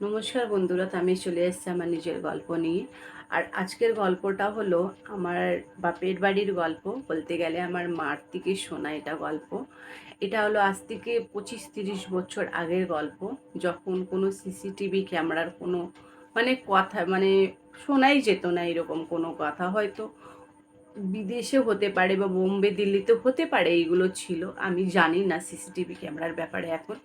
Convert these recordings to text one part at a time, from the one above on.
নমস্কার বন্ধুরা আমি চলে এসেছি আমার নিজের গল্প নিয়ে। আর আজকের গল্পটা হলো আমার বাপের বাড়ির গল্প। বলতে গেলে আমার মার থেকে শোনা এটা গল্প। এটা হলো আজ থেকে পঁচিশ তিরিশ বছর আগের গল্প। যখন কোনো সিসিটিভি ক্যামেরার কোনো মানে কথা মানে শোনাই যেত না এরকম কোনো কথা। হয়তো বিদেশে হতে পারে বা বোম্বে দিল্লিতে হতে পারে এইগুলো ছিল। আমি জানি না সিসিটিভি ক্যামেরার ব্যাপারে এখন।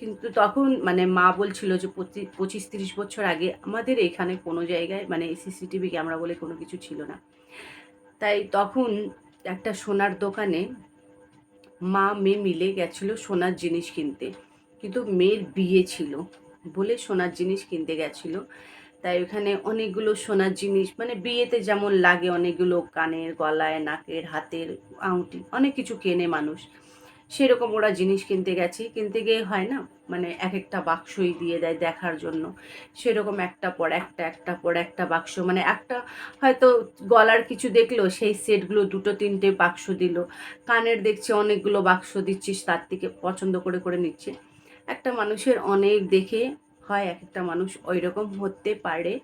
কিন্তু তখন মানে মা বলছিল যে পঁচি- পঁচিশ তিরিশ বছর আগে আমাদের এখানে কোনো জায়গায় মানে সিসিটিভি ক্যামেরা বলে কোনো কিছু ছিল না। তাই তখন একটা সোনার দোকানে মা, মেয়ে মিলে গেছিল সোনার জিনিস কিনতে। কিন্তু মেয়ের বিয়ে ছিল বলে সোনার জিনিস কিনতে গেছিল। তাই ওখানে অনেকগুলো সোনার জিনিস মানে বিয়েতে যেমন লাগে অনেকগুলো কানের, গলায়, নাকের, হাতের আংটি অনেক কিছু কেনে মানুষ। সেরকম ওরা জিনিস কিনতে গেছি। কিনতে গিয়ে হয় না? মানে এক একটা বাক্সই দিয়ে দেয় দেখার জন্য। সেরকম একটা পর একটা একটা পর একটা বাক্স। মানে একটা হয়তো গলার কিছু দেখল, সেই সেটগুলো দুটো, তিনটে বাক্স দিল। কানের দেখছে অনেকগুলো বাক্স দিচ্ছিস, তার থেকে পছন্দ করে করে নিচ্ছে। একটা মানুষের অনেক দেখে হয় এক একটা মানুষ ওই রকম হতে পারে।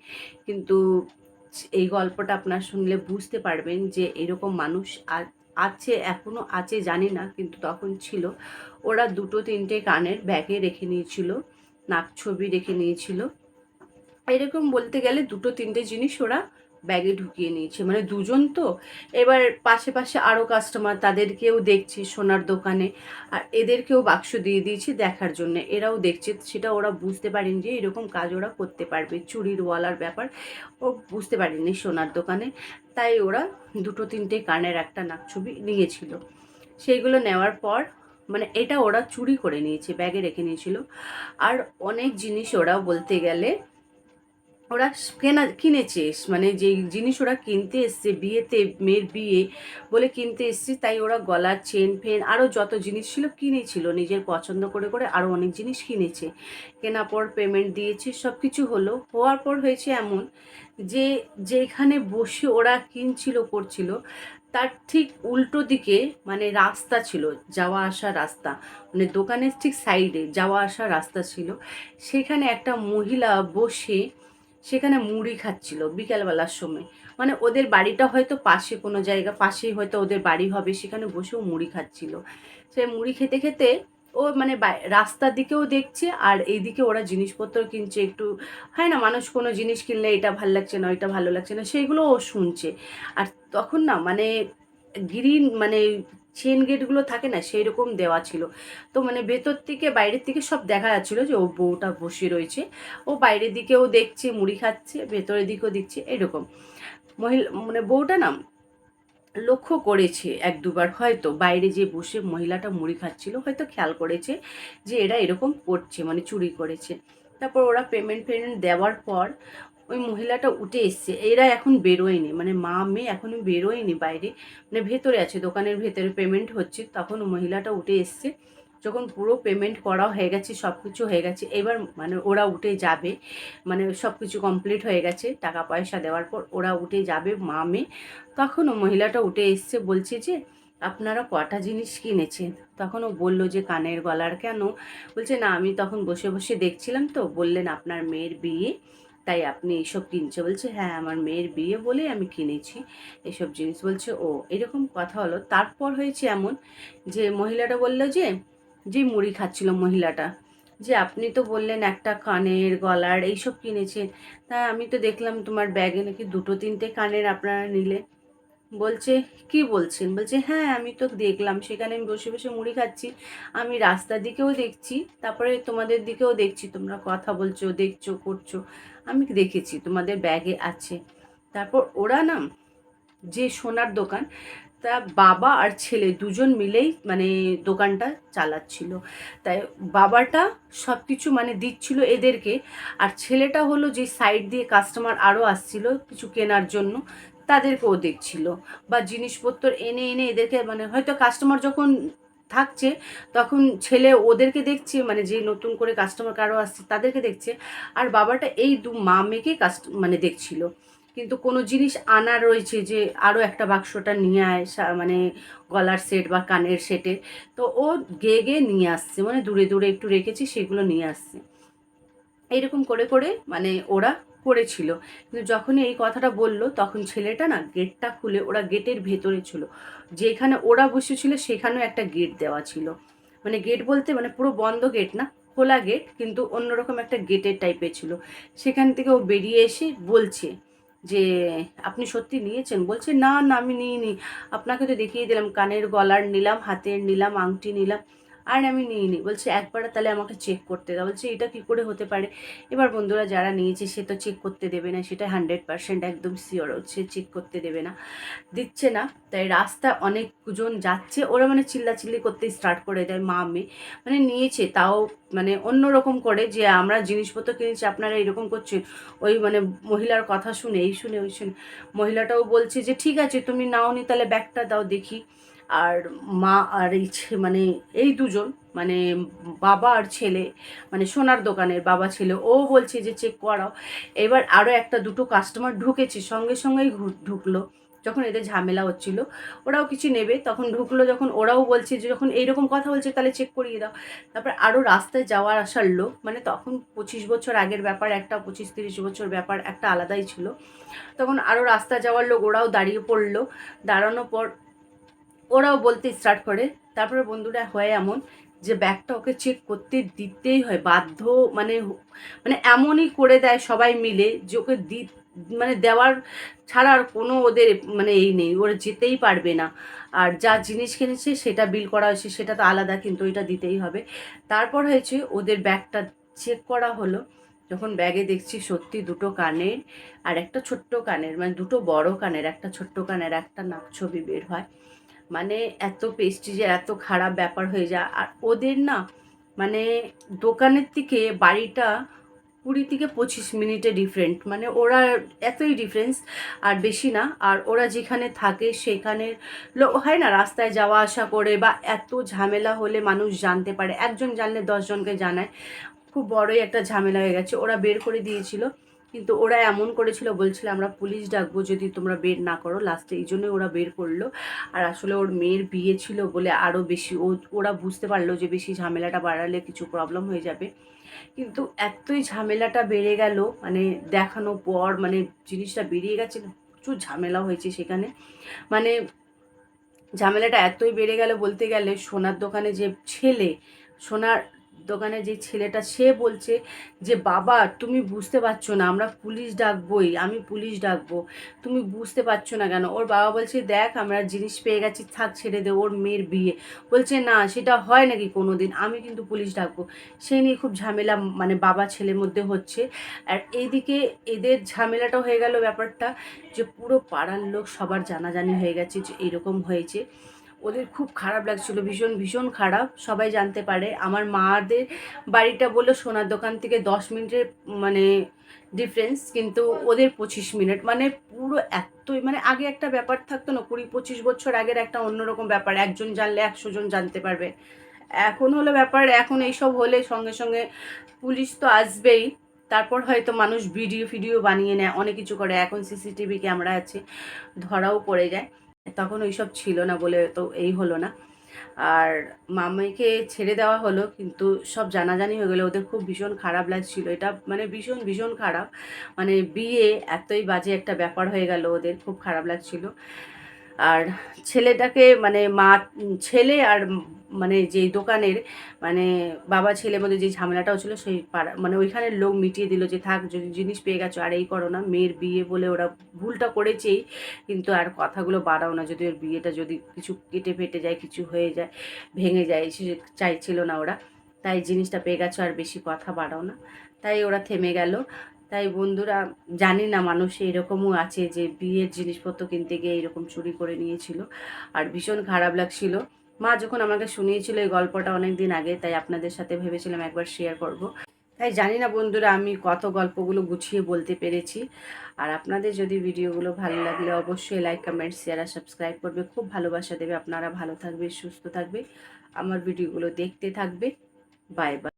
কিন্তু এই গল্পটা আপনার শুনলে বুঝতে পারবেন যে এরকম মানুষ আর আছে এখনও আছে, জানি না, কিন্তু তখন ছিল। ওরা দুটো তিনটে কানের ব্যাগে রেখে নিয়েছিল, নাক ছবি রেখে নিয়েছিল। এরকম বলতে গেলে দুটো তিনটে জিনিস ওরা ব্যাগে ঢুকিয়ে নিয়েছে। মানে দুজন তো, এবার পাশে পাশে আরও কাস্টমার তাদেরকেও দেখছি সোনার দোকানে। আর এদেরকেও বাক্স দিয়ে দিয়েছি দেখার জন্য। এরাও দেখছে, সেটা ওরা বুঝতে পারেন যে এরকম কাজ ওরা করতে পারবে। চুরির ওয়ালার ব্যাপার, ও বুঝতে পারেনি সোনার দোকানে। তাই ওরা দুটো তিনটে কানের একটা নাক ছবি নিয়েছিল। সেইগুলো নেওয়ার পর মানে এটা ওরা চুরি করে নিয়েছে, ব্যাগে রেখে নিয়েছিল। আর অনেক জিনিস ওরা বলতে গেলে ওরা কেনা, কিনেছে। মানে যে জিনিস ওরা কিনতে এসছে, বিয়েতে মেয়ের বিয়ে বলে কিনতে এসছে, তাই ওরা গলার চেন ফেন আরও যত জিনিস ছিল কিনেছিল। নিজের পছন্দ করে করে আরও অনেক জিনিস কিনেছে। কেনার পর পেমেন্ট দিয়েছে সব কিছু হলো। হওয়ার পর হয়েছে এমন যে, যেখানে বসে ওরা কিনছিল, করছিল, তার ঠিক উল্টো দিকে মানে রাস্তা ছিল, যাওয়া আসা রাস্তা। মানে দোকানের ঠিক সাইডে যাওয়া আসা রাস্তা ছিল। সেখানে একটা মহিলা বসে সেখানে মুড়ি খাচ্ছিল বিকালবেলার সময়। মানে ওদের বাড়িটা হয়তো পাশে কোনো জায়গা, পাশেই হয়তো ওদের বাড়ি হবে, সেখানে বসেও মুড়ি খাচ্ছিল। সে মুড়ি খেতে খেতে ও মানে রাস্তার দিকেও দেখছে আর এইদিকে ওরা জিনিসপত্র কিনছে, একটু, হয় না, মানুষ কোনো জিনিস কিনলে এটা ভালো লাগছে না, ওইটা ভালো লাগছে না, সেইগুলো ও শুনছে। আর তখন না মানে গ্রিন মানে চেন গেটগুলো থাকে না সেই রকম দেওয়া ছিল। তো মানে ভেতর থেকে বাইরের থেকে সব দেখা যাচ্ছিল যে ও বউটা বসে রয়েছে। ও বাইরের দিকেও দেখছে, মুড়ি খাচ্ছে, ভেতরের দিকেও দিচ্ছে এরকম। মহিলা মানে বউটা না লক্ষ্য করেছে এক দুবার, হয়তো বাইরে যে বসে মহিলাটা মুড়ি খাচ্ছিল, হয়তো খেয়াল করেছে যে এরা এরকম করছে মানে চুরি করেছে। তারপর ওরা পেমেন্ট ফেমেন্ট দেওয়ার পর ওই মহিলাটা উঠে এসছে। এরা এখন বেরোয়নি। মানে মা, মেয়ে এখনও বেরোয়নি বাইরে। মানে ভেতরে আছে, দোকানের ভেতরে পেমেন্ট হচ্ছে। তখন মহিলাটা উঠে এসছে। যখন পুরো পেমেন্ট করা হয়ে গেছে সব কিছু হয়ে গেছে, এবার মানে ওরা উঠে যাবে। মানে সব কিছু কমপ্লিট হয়ে গেছে, টাকা পয়সা দেওয়ার পর ওরা উঠে যাবে, মা, মেয়ে। তখন ও মহিলাটা উঠে এসছে, বলছে যে, আপনারা কটা জিনিস কিনেছেন? তখন ও বলল যে, কানের গলার কেন? বলছে, না, আমি তখন বসে বসে দেখছিলাম তো। বললেন, আপনার মেয়ের বিয়ে তাই আপনি এইসব কিনছে বলছে হ্যাঁ আমার মেয়ের বিয়ে বলে আমি কিনেছি এসব জিনিস। বলছে, ও, এরকম কথা হলো। তারপর হয়েছে এমন যে মহিলাটা বলল যে যে মুড়ি খাচ্ছিল মহিলাটা, যে আপনি তো বললেন একটা কানের গলার এইসব কিনেছেন তা আমি তো দেখলাম তোমার ব্যাগে নাকি দুটো তিনটে কানের আপনারা নিলে বলছে, কি বলছেন? বলছে হ্যাঁ আমি তো দেখলাম, সেখানে আমি বসে বসে মুড়ি খাচ্ছি। আমি রাস্তার দিকেও দেখছি, তারপরে তোমাদের দিকেও দেখছি, তোমরা কথা বলছো, দেখছ, করছ। আমি দেখেছি, তোমাদের ব্যাগে আছে। তারপর ওরা না, যে সোনার দোকান, তা বাবা আর ছেলে দুজন মিলেই মানে দোকানটা চালাচ্ছিল। তাই বাবাটা সব কিছু মানে দিচ্ছিল এদেরকে। আর ছেলেটা হলো যে সাইড দিয়ে কাস্টমার আরও আসছিল, কিছু কেনার জন্য। তাদেরকেও দেখছিল বা জিনিসপত্র এনে এনে এদেরকে মানে হয়তো কাস্টমার যখন থাকছে, তখন ছেলে ওদেরকে দেখছে মানে যে নতুন করে কাস্টমার কারও আসছে তাদেরকে দেখছে। আর বাবাটা এই দু মা মেয়েকে কাস্ট মানে দেখছিল। কিন্তু কোনো জিনিস আনা রয়েছে যে আরও একটা বাক্সটা নিয়ে আয় মানে গলার সেট বা কানের সেটে তো ও গে গে নিয়ে আসছে। মানে দূরে দূরে একটু রেখেছি, সেগুলো নিয়ে আসছে। এইরকম করে করে মানে ওরা করেছিল কিন্তু যখনই এই কথাটা বলল, তখন ছেলেটা না গেটটা খুলে ওরা গেটের ভেতরে ছিল। যেখানে ওরা বসেছিল, সেখানেও একটা গেট দেওয়া ছিল। মানে গেট বলতে মানে পুরো বন্ধ গেট না, খোলা গেট, কিন্তু অন্যরকম একটা গেটের টাইপের ছিল। সেখান থেকে ও বেরিয়ে এসে বলছে যে, আপনি সত্যি নিয়েছেন? বলছে, না না, আমি নিইনি। আপনাকে তো দেখিয়ে দিলাম, কানের গলার নিলাম, হাতের নিলাম আংটি নিলাম। আর আমি নিইনি। বলছে, একবার তাহলে আমাকে চেক করতে দাও। বলছে, এটা কী করে হতে পারে? এবার বন্ধুরা যারা নিয়েছে, সে তো চেক করতে দেবে না, সেটা হান্ড্রেড পার্সেন্ট একদম শিওর হচ্ছে চেক করতে দেবে না। দিচ্ছে না, তাই রাস্তা অনেকজন যাচ্ছে, ওরা মানে চিল্লাচিল্লি করতে স্টার্ট করে দেয়, মা, মেয়ে। মানে নিয়েছে, তাও মানে অন্য রকম করে যে, আমরা জিনিসপত্র কিনেছি, আপনারা এরকম করছেন। ওই মানে মহিলার কথা শুনে, এই শুনে, ওই শুনে। মহিলাটাও বলছে যে, ঠিক আছে, তুমি নাও নি তাহলে ব্যাগটা দাও, দেখি। আর মা আর এই মানে এই দুজন মানে বাবা আর ছেলে মানে সোনার দোকানের বাবা ছেলে, ও বলছে যে চেক করাও। এবার আরও একটা দুটো কাস্টমার ঢুকেছে, সঙ্গে সঙ্গেই ঢুকলো। যখন এদের ঝামেলা হচ্ছিল, ওরাও কিছু নেবে, তখন ঢুকলো যখন ওরাও বলছে যে যখন এইরকম কথা বলছে তাহলে চেক করিয়ে দাও। তারপর আরও রাস্তায় যাওয়ার আসার লোক মানে তখন পঁচিশ বছর আগের ব্যাপার, একটা পঁচিশ তিরিশ বছর ব্যাপার, একটা আলাদাই ছিল। তখন আরও রাস্তা যাওয়ার লোক, ওরাও দাঁড়িয়ে পড়ল। দাঁড়ানোর পর ওরাও বলতে স্টার্ট করে। তারপরে বন্ধুরা হয় এমন যে ব্যাগটা ওকে চেক করতে দিতেই হয়, বাধ্য মানে মানে এমনই করে দেয় সবাই মিলে যে ওকে দি মানে দেওয়ার ছাড়া আর কোনো ওদের মানে এই নেই, ওরা যেতেই পারবে না। আর যা জিনিস কিনেছে সেটা বিল করা হয়েছে, সেটা তো আলাদা কিন্তু ওইটা দিতেই হবে। তারপর হয়েছে ওদের ব্যাগটা চেক করা হলো, যখন ব্যাগে দেখছি সত্যি দুটো কানের আর একটা ছোট্ট কানের মানে দুটো বড় কানের, একটা ছোট্ট কানের, একটা নাক ছবি বের হয়। মানে এত পেস্টিজে এত খারাপ ব্যাপার হয়ে যায়। আর ওদের না মানে দোকানের থেকে বাড়িটা কুড়ি থেকে পঁচিশ মিনিটে ডিফারেন্ট মানে ওরা এতই ডিফারেন্স আর বেশি না। আর ওরা যেখানে থাকে সেখানের হয় না রাস্তায় যাওয়া আসা করে বা এত ঝামেলা হলে মানুষ জানতে পারে। একজন জানলে দশজনকে জানায়। খুব বড়ই একটা ঝামেলা হয়ে গেছে। ওরা বের করে দিয়েছিল। কিন্তু ওরা এমন করেছিল, বলছিল, আমরা পুলিশ ডাকবো যদি তোমরা বের না করো। লাস্টে এই জন্যই ওরা বের করল। আর আসলে ওর মেয়ের বিয়ে ছিল বলে আরও বেশি, ও, ওরা বুঝতে পারল যে বেশি ঝামেলাটা বাড়ালে কিছু প্রবলেম হয়ে যাবে। কিন্তু এতই ঝামেলাটা বেড়ে গেল মানে দেখানো পর মানে জিনিসটা বেরিয়ে গেছে, প্রচুর ঝামেলা হয়েছে সেখানে। মানে ঝামেলাটা এতই বেড়ে গেল বলতে গেলে, সোনার দোকানে যে ছেলে, সোনার দোকানে যে ছেলেটা, সে বলছে যে, বাবা, তুমি বুঝতে পারছ না, আমরা পুলিশ ডাকবোই, আমি পুলিশ ডাকবো। তুমি বুঝতে পারছ না কেন? ওর বাবা বলছে, দেখ, আমরা জিনিস পেয়ে গেছি, থাক, ছেড়ে দে, ওর মেয়ের বিয়ে। বলছে, না, সেটা হয় নাকি কোনো দিন আমি কিন্তু পুলিশ ডাকবো। সে নিয়ে খুব ঝামেলা মানে বাবা ছেলের মধ্যে হচ্ছে। আর এইদিকে এদের ঝামেলাটা হয়ে গেল ব্যাপারটা, যে পুরো পাড়ার লোক সবার জানাজানি হয়ে গেছে, যে এরকম হয়েছে। ওদের খুব খারাপ লাগছিল, ভীষণ ভীষণ খারাপ। সবাই জানতে পারে। আমার মাদের বাড়িটা বলল সোনার দোকান থেকে দশ মিনিটের মানে ডিফারেন্স কিন্তু ওদের পঁচিশ মিনিট। মানে পুরো এতই মানে আগে একটা ব্যাপার থাকতো না, কুড়ি, পঁচিশ বছর আগের একটা অন্যরকম ব্যাপার। একজন জানলে একশো জন জানতে পারবে। এখন হলো ব্যাপার, এখন এইসব হলে সঙ্গে সঙ্গে পুলিশ তো আসবেই। তারপর হয়তো মানুষ ভিডিও, ফিডিও বানিয়ে নেয়, অনেক কিছু করে। এখন সিসিটিভি ক্যামেরা আছে, ধরাও পড়ে যায়। তখন ওইসব ছিল না বলে তো এই হলো না। আর মামাইকে ছেড়ে দেওয়া হলো, কিন্তু সব জানাজানি হয়ে গেলো। ওদের খুব ভীষণ খারাপ লাগছিল। এটা মানে ভীষণ ভীষণ খারাপ। মানে বিয়ে এতই বাজে একটা ব্যাপার হয়ে গেল ওদের, খুব খারাপ লাগছিল। আর ছেলেটাকে মানে মা, ছেলে আর মানে যেই দোকানের মানে বাবা ছেলের মধ্যে যে ঝামেলাটা হচ্ছিল সেই পাড়া মানে ওইখানের লোক মিটিয়ে দিল যে থাক, যদি জিনিস পেয়ে গেছো, আর এই করো না, মেয়ের বিয়ে বলে ওরা ভুলটা করেছেই, কিন্তু আর কথাগুলো বাড়াও না, যদি ওর বিয়েটা যদি কিছু কেটে ফেটে যায়, কিছু হয়ে যায়, ভেঙে যায়, সে চাইছিল না ওরা, তাই জিনিসটা পেয়ে গেছো, আর বেশি কথা বাড়াও না। তাই ওরা থেমে গেল। তাই বন্ধুরা, জানি না মানুষ এরকমও আছে যে বিয়ের জিনিসপত্র কিনতে গিয়ে এরকম চুরি করে নিয়েছিল। আর ভীষণ খারাপ লাগছিল। মা যখন আমাকে শুনিয়েছিল এই গল্পটা অনেক দিন আগে, তাই আপনাদের সাথে ভেবেছিলাম একবার শেয়ার করব। তাই জানি না বন্ধুরা, আমি কত গল্পগুলো গুছিয়ে বলতে পেরেছি। আর আপনাদের যদি ভিডিওগুলো ভালো লাগলে অবশ্যই লাইক কমেন্ট শেয়ার আর সাবস্ক্রাইব করবে। খুব ভালোবাসা দেবে। আপনারা ভালো থাকবে, সুস্থ থাকবে। আমার ভিডিওগুলো দেখতে থাকবে। Bye bye